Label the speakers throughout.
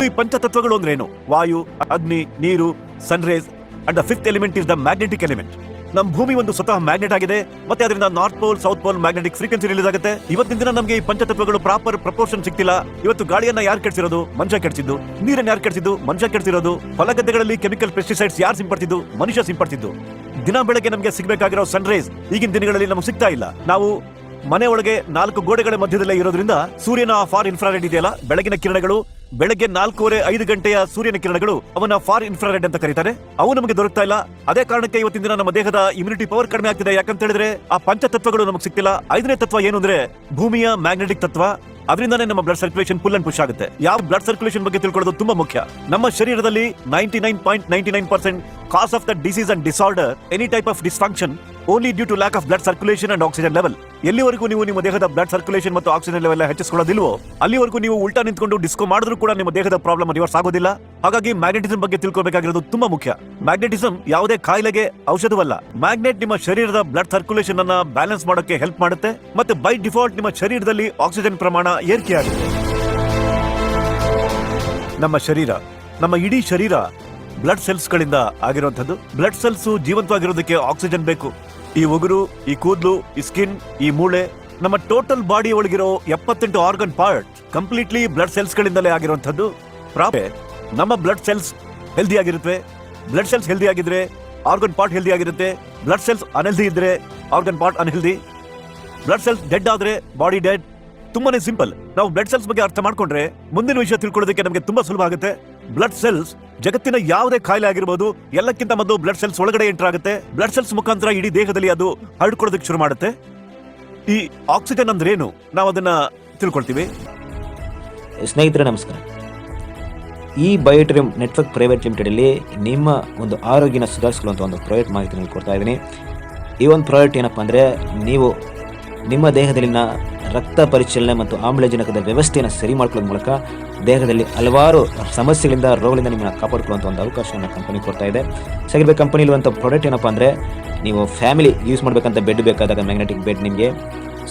Speaker 1: ಇನ್ನು ಈ ಪಂಚತತ್ವಗಳು ಅಂದ್ರೇನು ವಾಯು, ಅಗ್ನಿ, ನೀರು sunrise and the fifth element is the magnetic element ನಮ್ಮ ಭೂಮಿ ಒಂದು ಸ್ವತಃ ಮ್ಯಾಗ್ನೆಟ್ ಆಗಿದೆ, ಮತ್ತೆ ಅದರಿಂದ north pole south pole magnetic frequency release ಆಗುತ್ತೆ. ಇವತ್ತಿನ ದಿನ ನಮಗೆ ಈ ಪಂಚತತ್ವಗಳು ಪ್ರಾಪರ್ ಪ್ರಪೋರ್ಷನ್ ಸಿಗ್ತಿಲ್ಲ. ಇವತ್ತು ಗಾಳಿಯನ್ನ ಯಾರು ಕೆಡಿಸಿರೋದು? ಮನುಷ್ಯ ಕೆಡ್ಸಿದ್ದು. ನೀರನ್ನ ಯಾರು ಕೆಡ್ಸಿದ್ದು? ಮನುಷ್ಯ ಕೆಡ್ಸಿರೋದು. ಹೊಲಗದ್ದೆಗಳಲ್ಲಿ ಕೆಮಿಕಲ್ ಪೆಸ್ಟಿಸೈಡ್ಸ್ ಯಾರು ಸಿಂಪಡಿಸಿದ್ದು? ಮನುಷ್ಯ ಸಿಂಪಡಿಸಿದ್ದು. ದಿನ ಬೆಳಗ್ಗೆ ನಮಗೆ ಸಿಗಬೇಕಾಗಿರೋ ಸನ್ರೈಸ್ ಈಗಿನ ದಿನಗಳಲ್ಲಿ ನಮಗೆ ಸಿಗ್ತಾ ಇಲ್ಲ. ನಾವು ಮನೆ ಒಳಗೆ ನಾಲ್ಕು ಗೋಡೆಗಳ ಮಧ್ಯದಲ್ಲೇ ಇರೋದ್ರಿಂದ ಸೂರ್ಯನ ಫಾರ್ ಇನ್ಫ್ರಾರೆಡ್ ಇದೆಯಲ್ಲ? ಬೆಳಗಿನ ಕಿರಣಗಳು, ಬೆಳಗ್ಗೆ ನಾಲ್ಕೂವರೆ ಐದು ಗಂಟೆಯ ಸೂರ್ಯನ ಕಿರಣಗಳು ಅವನ ಫಾರ್ ಇನ್ಫ್ರಾರೆಡ್ ಅಂತ ಕರೀತಾರೆ. ಅವು ನಮಗೆ ದೊರಕ್ತಾ ಇಲ್ಲ. ಅದೇ ಕಾರಣಕ್ಕೆ ಇವತ್ತಿನ ದಿನ ನಮ್ಮ ದೇಹದ ಇಮ್ಯುನಿಟಿ ಪವರ್ ಕಡಿಮೆ ಆಗ್ತಿದೆ. ಯಾಕಂತ ಹೇಳಿದ್ರೆ ಆ ಪಂಚತತ್ವಗಳು ನಮಗೆ ಸಿಕ್ತಿಲ್ಲ. ಐದನೇ ತತ್ವ ಏನು ಅಂದ್ರೆ ಭೂಮಿಯ ಮ್ಯಾಗ್ನೆಟಿಕ್ ತತ್ವ. ಅದರಿಂದಾನೇ ನಮ್ಮ blood circulation full and push ಆಗುತ್ತೆ. ಯಾವ ಬ್ಲಡ್ ಸರ್ಕ್ಯುಲೇಷನ್ ಬಗ್ಗೆ ತಿಳ್ಕೊಳ್ಳೋದು ತುಂಬಾ ಮುಖ್ಯ. ನಮ್ಮ ಶರೀರದಲ್ಲಿ ninety nine point ninety nine percent cause of the disease and disorder any type of dysfunction only due to lack of blood circulation and oxygen level ಎಲ್ಲಿವರೆಗೂ ನೀವು ನಿಮ್ಮ ದೇಹದ ಬ್ಲಡ್ ಸರ್ಕ್ಯುಲೇಷನ್ ಮತ್ತು ಆಕ್ಸಿಜನ್ ಲೆವೆಲ್ ಹೆಚ್ಚಿಸಿಕೊಳ್ಳೋದಿಲ್ವೋ, ಅಲ್ಲಿವರೆಗೂ ನೀವು ಉಲ್ಟಾ ನಿಂತ್ಕೊಂಡು ಡಿಸ್ಕೋ ಮಾಡಿದ್ರು ಕೂಡ ನಿಮ್ಮ ದೇಹದ ಪ್ರಾಬ್ಲಮ್ ರಿವರ್ಸ್ ಆಗೋದಿಲ್ಲ. ಹಾಗಾಗಿ ಮ್ಯಾಗ್ನೆಟಿಸಂ ಬಗ್ಗೆ ತಿಳ್ಕೊಬೇಕಾಗಿರೋದು ತುಂಬಾ ಮುಖ್ಯ. ಮ್ಯಾಗ್ನೆಟಿಸಂ ಯಾವುದೇ ಕಾಯಿಲೆಗೆ ಔಷಧವಲ್ಲ. ಮ್ಯಾಗ್ನೆಟ್ ನಿಮ್ಮ ಶರೀರದ ಬ್ಲಡ್ ಸರ್ಕ್ಯುಲೇಷನ್ ಅನ್ನ ಬ್ಯಾಲೆನ್ಸ್ ಮಾಡೋಕೆ ಹೆಲ್ಪ್ ಮಾಡುತ್ತೆ ಮತ್ತೆ ಬೈ ಡಿಫಾಲ್ಟ್ ನಿಮ್ಮ ಶರೀರದಲ್ಲಿ ಆಕ್ಸಿಜನ್ ಪ್ರಮಾಣ ಏರಿಕೆಯಾಗುತ್ತೆ. ನಮ್ಮ ಶರೀರ, ನಮ್ಮ ಇಡೀ ಶರೀರ ಬ್ಲಡ್ ಸೆಲ್ಸ್ ಗಳಿಂದ ಆಗಿರುವಂತದ್ದು ಬ್ಲಡ್ ಸೆಲ್ಸ್ ಜೀವಂತವಾಗಿರೋದಕ್ಕೆ ಆಕ್ಸಿಜನ್ ಬೇಕು. ಈ ಉಗುರು, ಈ ಕೂದಲು, ಈ ಸ್ಕಿನ್, ಈ ಮೂಳೆ, ನಮ್ಮ ಟೋಟಲ್ ಬಾಡಿ ಒಳಗಿರೋ ಎಪ್ಪತ್ತೆಂಟು organ part completely blood cells ಗಳಿಂದಲೇ ಆಗಿರುವಂತದ್ದು ಪ್ರಾಪೆ, ನಮ್ಮ ಬ್ಲಡ್ ಸೆಲ್ಸ್ ಹೆಲ್ದಿ ಆಗಿರುತ್ತವೆ ಬ್ಲಡ್ ಸೆಲ್ಸ್ ಹೆಲ್ದಿ ಆಗಿದ್ರೆ ಆರ್ಗನ್ ಪಾರ್ಟ್ ಹೆಲ್ದಿ ಆಗಿರುತ್ತೆ. ಬ್ಲಡ್ ಸೆಲ್ಸ್ ಅನ್ಹೆಲ್ದಿ ಇದ್ರೆ organ part unhealthy blood cells dead ಆದ್ರೆ ಬಾಡಿ ಡೆಡ್ ತುಂಬಾನೇ ಸಿಂಪಲ್. ನಾವು ಬ್ಲಡ್ ಸೆಲ್ಸ್ ಬಗ್ಗೆ ಅರ್ಥ ಮಾಡ್ಕೊಂಡ್ರೆ ಮುಂದಿನ ವಿಷಯ ತಿಳ್ಕೊಳ್ಳೋದಕ್ಕೆ ನಮಗೆ ತುಂಬಾ ಸುಲಭ ಆಗುತ್ತೆ. ಬ್ಲಡ್ ಸೆಲ್ಸ್ ಜಗತ್ತಿನ ಯಾವುದೇ ಕಾಯಿಲೆ ಆಗಿರ್ಬೋದು, ಎಲ್ಲಕ್ಕಿಂತ ಮೊದಲು ಬ್ಲಡ್ ಸೆಲ್ಸ್ ಒಳಗಡೆ ಎಂಟರ್ ಆಗುತ್ತೆ. ಬ್ಲಡ್ ಸೆಲ್ಸ್ ಮುಖಾಂತರ ಇಡೀ ದೇಹದಲ್ಲಿ ಅದು ಹರಡ್ಕೊಳ್ಳೋದಕ್ಕೆ ಶುರು ಮಾಡುತ್ತೆ. ಈ ಆಕ್ಸಿಜನ್ ಅಂದ್ರೆ ಏನು? ನಾವು ಅದನ್ನ ತಿಳ್ಕೊಳ್ತೀವಿ.
Speaker 2: ಸ್ನೇಹಿತರೆ, ನಮಸ್ಕಾರ. ಈ ಬಯೋಟ್ರಿಮ್ ನೆಟ್ವರ್ಕ್ ಪ್ರೈವೇಟ್ ಲಿಮಿಟೆಡಲ್ಲಿ ನಿಮ್ಮ ಒಂದು ಆರೋಗ್ಯನ ಸುಧಾರಿಸ್ಕೊಳ್ಳುವಂಥ ಒಂದು ಪ್ರಾಜೆಕ್ಟ್ ಮಾಹಿತಿ ಕೊಡ್ತಾ ಇದ್ದೀನಿ. ಈ ಒಂದು ಪ್ರಾಜೆಕ್ಟ್ ಏನಪ್ಪ ಅಂದರೆ, ನೀವು ನಿಮ್ಮ ದೇಹದಲ್ಲಿನ ರಕ್ತ ಪರಿಚಲನೆ ಮತ್ತು ಆಮ್ಲಜನಕದ ವ್ಯವಸ್ಥೆಯನ್ನು ಸರಿ ಮಾಡ್ಕೊಳ್ಳೋದ್ರ ಮೂಲಕ ದೇಹದಲ್ಲಿ ಹಲವಾರು ಸಮಸ್ಯೆಗಳಿಂದ ರೋಗಗಳಿಂದ ನಿಮ್ಮನ್ನು ಕಾಪಾಡ್ಕೊಳ್ಳುವಂಥ ಒಂದು ಅವಕಾಶವನ್ನು ಕಂಪನಿ ಕೊಡ್ತಾ ಇದೆ. ಸಗಿರ್ಬೇಕು ಕಂಪನಿ ಇರುವಂಥ ಪ್ರಾಡಕ್ಟ್ ಏನಪ್ಪ ಅಂದರೆ ನೀವು ಫ್ಯಾಮಿಲಿ ಯೂಸ್ ಮಾಡಬೇಕಂತ ಬೆಡ್ ಬೇಕಾದಾಗ ಮ್ಯಾಗ್ನೆಟಿಕ್ ಬೆಡ್ ನಿಮಗೆ.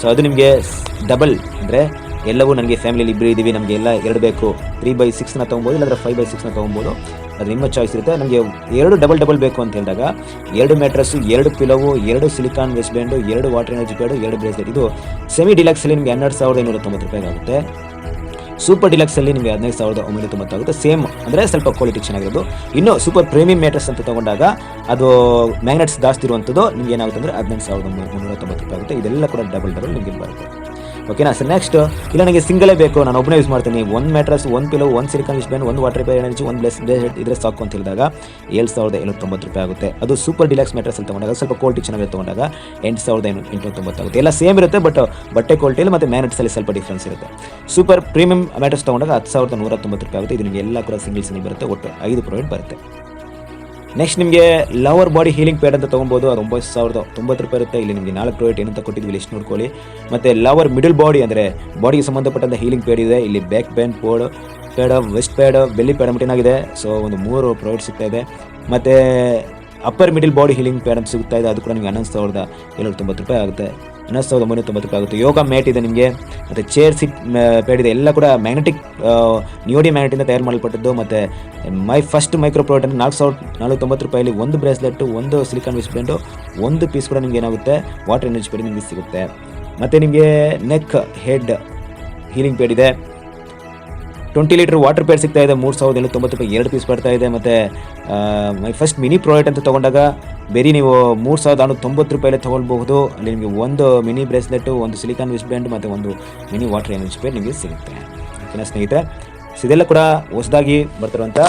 Speaker 2: ಸೊ ಅದು ನಿಮಗೆ ಡಬಲ್ ಅಂದರೆ ಎಲ್ಲವೂ ನನಗೆ ಫ್ಯಾಮಿಲಿಲಿ ಇಬ್ಬರು ಇದ್ದೀವಿ. ನಮಗೆ ಎಲ್ಲ ಎರಡು ಬೇಕು. ತ್ರೀ ಬೈ ಸಿಕ್ಸ್ನ ತೊಗೊಬೋದು ಇಲ್ಲಾಂದ್ರೆ ಫೈವ್ ಬೈ ಸಿಕ್ಸ್ನ ತೊಗೊಬೋದು ಅದು ನಿಮ್ಮ ಚಾಯ್ಸ್ ಇರುತ್ತೆ. ನಮಗೆ ಎರಡು ಡಬಲ್ ಡಬಲ್ ಬೇಕು ಅಂತ ಹೇಳಿದಾಗ, ಎರಡು ಮ್ಯಾಟ್ರಸ್ಸು ಎರಡು ಪಿಲೋವು ಎರಡು ಸಿಲಿಕಾನ್ ವೆಸ್ಟ್ ಬ್ಯಾಂಡು ಎರಡು ವಾಟರ್ ಎನರ್ಜಿ ಪ್ಯಾಡು ಎರಡು ಬ್ರೇಸ್ಲೆಟ್ ಇದು ಸೆಮಿ ಡಿಲಕ್ಸಲ್ಲಿ ನಿಮಗೆ ಹನ್ನೆರಡು ಸಾವಿರದ ಐನೂರ ತೊಂಬತ್ತು ರೂಪಾಯಿ ಆಗುತ್ತೆ. ಸೂಪರ್ ಡಿಲಕ್ಸಲ್ಲಿ ನಿಮಗೆ ಹದಿನೈದು ಸಾವಿರದ ಒಂಬೈನೂರ ತೊಂಬತ್ತಾಗುತ್ತೆ ಸೇಮ್ ಅಂದರೆ ಸ್ವಲ್ಪ ಕ್ವಾಲಿಟಿ ಚೆನ್ನಾಗಿರೋದು. ಇನ್ನು ಸೂಪರ್ ಪ್ರೀಮಿಯಂ ಮ್ಯಾಟ್ರಸ್ ಅಂತ ತಗೊಂಡಾಗ, ಅದು ಮ್ಯಾಗ್ನೆಟ್ಸ್ ಜಾಸ್ತಿ ಇರುವಂಥದ್ದು ನಿಮ್ಗೆ ಏನಾಗುತ್ತೆ ಅಂದರೆ ಹದಿನೈದು ಸಾವಿರದ ಒಂಬೈನೂರ ತೊಂಬತ್ತು ರೂಪಾಯಿ ಆಗುತ್ತೆ. ಇದೆಲ್ಲ ಕೂಡ ಡಬಲ್ ಡಬಲ್ ನಿಮಗೆ ಬರುತ್ತೆ. ಓಕೆನಾ ಸರ್ ನೆಕ್ಸ್ಟ್ ಇಲ್ಲ, ನನಗೆ ಸಿಂಗಲೇ ಬೇಕು. ನಾನು ಒಬ್ಬನೇ ಯೂಸ್ ಮಾಡ್ತೀನಿ. ಒಂದು ಮ್ಯಾಟ್ರಸ್ ಒಂದು ಪಿಲೋ ಒಂದು ಸಿಲಿಕಾನ್ ಬ್ಯಾಂಡ್ ಒಂದು ವಾಟರ್ ಪೇರ್ ಎನರ್ಜಿ ಒಂದು ಬ್ಲೆಸ್ ಇದ್ರೆ ಸಾಕು ಅಂತ ಹೇಳಿದಾಗ ಏಳು ಸಾವಿರದ ತೊಂಬತ್ತು ರೂಪಾಯಿ ಆಗುತ್ತೆ. ಅದು ಸೂಪರ್ ಡಿಲಕ್ಸ್ ಮ್ಯಾಟ್ರಸ್ ತೊಗೊಂಡಾಗ, ಸ್ವಲ್ಪ ಕ್ವಾಲಿಟಿ ಚೆನ್ನಾಗಿ ತಗೊಂಡಾಗ ಎಂಟು ಸಾವಿರದ ಎಂಟುನೂರ ತೊಂಬತ್ತಾಗುತ್ತೆ ಎಲ್ಲ ಸೇಮ್ ಇರುತ್ತೆ ಬಟ್ ಬಟ್ಟೆ ಕ್ವಾಲಿಟಿಯಲ್ಲಿ ಮತ್ತು ಮ್ಯಾನೆಟ್ಸಲ್ಲಿ ಸ್ವಲ್ಪ ಡಿಫ್ರೆನ್ಸ್ ಇರುತ್ತೆ. ಸೂಪರ್ ಪ್ರೀಮಿಯಂ ಮ್ಯಾಟ್ರಸ್ ತೊಗೊಂಡಾಗ ಹತ್ತು ಸಾವಿರದ ನೂರ ತೊಂಬತ್ತು ರೂಪಾಯಿ ಆಗುತ್ತೆ. ಇದು ನಿಮಗೆ ಎಲ್ಲ ಕೂಡ ಸಿಂಗಲ್ ಸಿಂಗಲ್ ಬರುತ್ತೆ. ಒಟ್ಟು ಐದು ಪ್ರಾಡಕ್ಟ್ ಬರುತ್ತೆ. ನೆಕ್ಸ್ಟ್ ನಿಮಗೆ ಲವರ್ ಬಾಡಿ ಹೀಲಿಂಗ್ ಪ್ಯಾಡ್ ಅಂತ ತೊಗೊಬೋದು. ಅದು ಒಂಬತ್ತು ಸಾವಿರದ ತೊಂಬತ್ತು ರೂಪಾಯಿ ಇರುತ್ತೆ. ಇಲ್ಲಿ ನಿಮಗೆ ನಾಲ್ಕು ರೇಟ್ ಏನಂತ ಕೊಟ್ಟಿದ್ವಿ ಲಿಸ್ಟ್ ನೋಡ್ಕೊಳ್ಳಿ. ಮತ್ತು ಲವರ್ ಮಿಡಲ್ ಬಾಡಿ ಅಂದರೆ ಬಾಡಿಗೆ ಸಂಬಂಧಪಟ್ಟಂಥ ಹೀಲಿಂಗ್ ಪ್ಯಾಡ್ ಇದೆ. ಇಲ್ಲಿ back pan pod pad vest pad belly pad ಮಟ್ಟಿನಾಗಿದೆ so ಒಂದು ಮೂರು ಪ್ರಾಡಕ್ಟ್ ಸಿಗ್ತಾ ಇದೆ. ಮತ್ತು upper middle body healing pad ಅಂತ ಸಿಗ್ತಾ ಇದೆ. ಅದು ಕೂಡ ನಿಮಗೆ ಹನ್ನೊಂದು ಸಾವಿರದ ಏಳ್ನೂರ ತೊಂಬತ್ತು ರೂಪಾಯಿ ಆಗುತ್ತೆ. ಹನ್ನೊಂದು ಸಾವಿರದ ಒಂಬೈನೂರ ತೊಂಬತ್ತು ಆಗುತ್ತೆ. ಯೋಗ ಮ್ಯಾಟ್ ಇದೆ ನಿಮಗೆ. ಮತ್ತು ಚೇರ್ ಸಿಟ್ ಪ್ಯಾಡ್ ಇದೆ. ಎಲ್ಲ ಕೂಡ ಮ್ಯಾಗ್ನೆಟಿಕ್ ನಿಯೋಡಿ ಮ್ಯಾಗ್ನೆಟಿಂದ ತಯಾರು ಮಾಡಲ್ಪಟ್ಟದ್ದು. ಮತ್ತು ಮೈ ಫಸ್ಟ್ ಮೈಕ್ರೋ ಪ್ರಾಡಕ್ಟ್ ನಾಲ್ಕು ಸಾವಿರದ ನಾಲ್ಕು ತೊಂಬತ್ತು ರೂಪಾಯಲ್ಲಿ ಒಂದು ಬ್ರೇಸ್ಲೆಟ್ಟು, ಒಂದು ಸಿಲಿಕಾನ್ ವಿಸ್ಪ್ಲೆಂಟು ಒಂದು ಪೀಸ್ ಕೂಡ ನಿಮ್ಗೆ ಏನಾಗುತ್ತೆ? ವಾಟರ್ ಎನರ್ಜಿ ಪ್ಯಾಡ್ ನಿಮಗೆ ಸಿಗುತ್ತೆ. ಮತ್ತು ನಿಮಗೆ ನೆಕ್ ಹೆಡ್ ಹೀಲಿಂಗ್ ಪ್ಯಾಡ್ ಇದೆ. ಟ್ವೆಂಟಿ ಲೀಟರ್ ವಾಟರ್ ಪ್ಯಾಡ್ ಸಿಗ್ತಾ ಇದೆ. ಮೂರು ಸಾವಿರದ ಏಳು ತೊಂಬತ್ತು ರೂಪಾಯಿ ಎರಡು ಪೀಸ್ ಬರ್ತಾ ಇದೆ. ಮತ್ತು ಮೈ ಫಸ್ಟ್ ಮಿನಿ ಪ್ರಾಡಕ್ಟ್ ಅಂತ ತೊಗೊಂಡಾಗ ಬೇರೆ ನೀವು ಮೂರು ಸಾವಿರದ ಆರುನೂರ ತೊಂಬತ್ತು ರೂಪಾಯಲ್ಲೇ ತೊಗೊಳ್ಬಹುದು. ಅಲ್ಲಿ ನಿಮಗೆ ಒಂದು ಮಿನಿ ಬ್ರೇಸ್ಲೆಟ್ಟು ಒಂದು ಸಿಲಿಕಾನ್ ವಿಸ್ ಬ್ಯಾಂಡ್ ಮತ್ತು ಒಂದು ಮಿನಿ ವಾಟರ್ ಎನರ್ಜಿ ಪ್ಯಾಡ್ ನಿಮಗೆ ಸಿಗುತ್ತೆ. ಓಕೆನಾ ಸ್ನೇಹಿತರೆ? ಇದೆಲ್ಲ ಕೂಡ ಹೊಸದಾಗಿ ಬರ್ತಿರುವಂಥ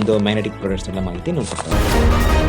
Speaker 2: ಒಂದು ಮ್ಯಾಗ್ನೆಟಿಕ್ ಪ್ರಾಡಕ್ಟ್ಸ್ ಎಲ್ಲ ಮಾಹಿತಿ ನೋಡ್ಕೊಡ್ತಾರೆ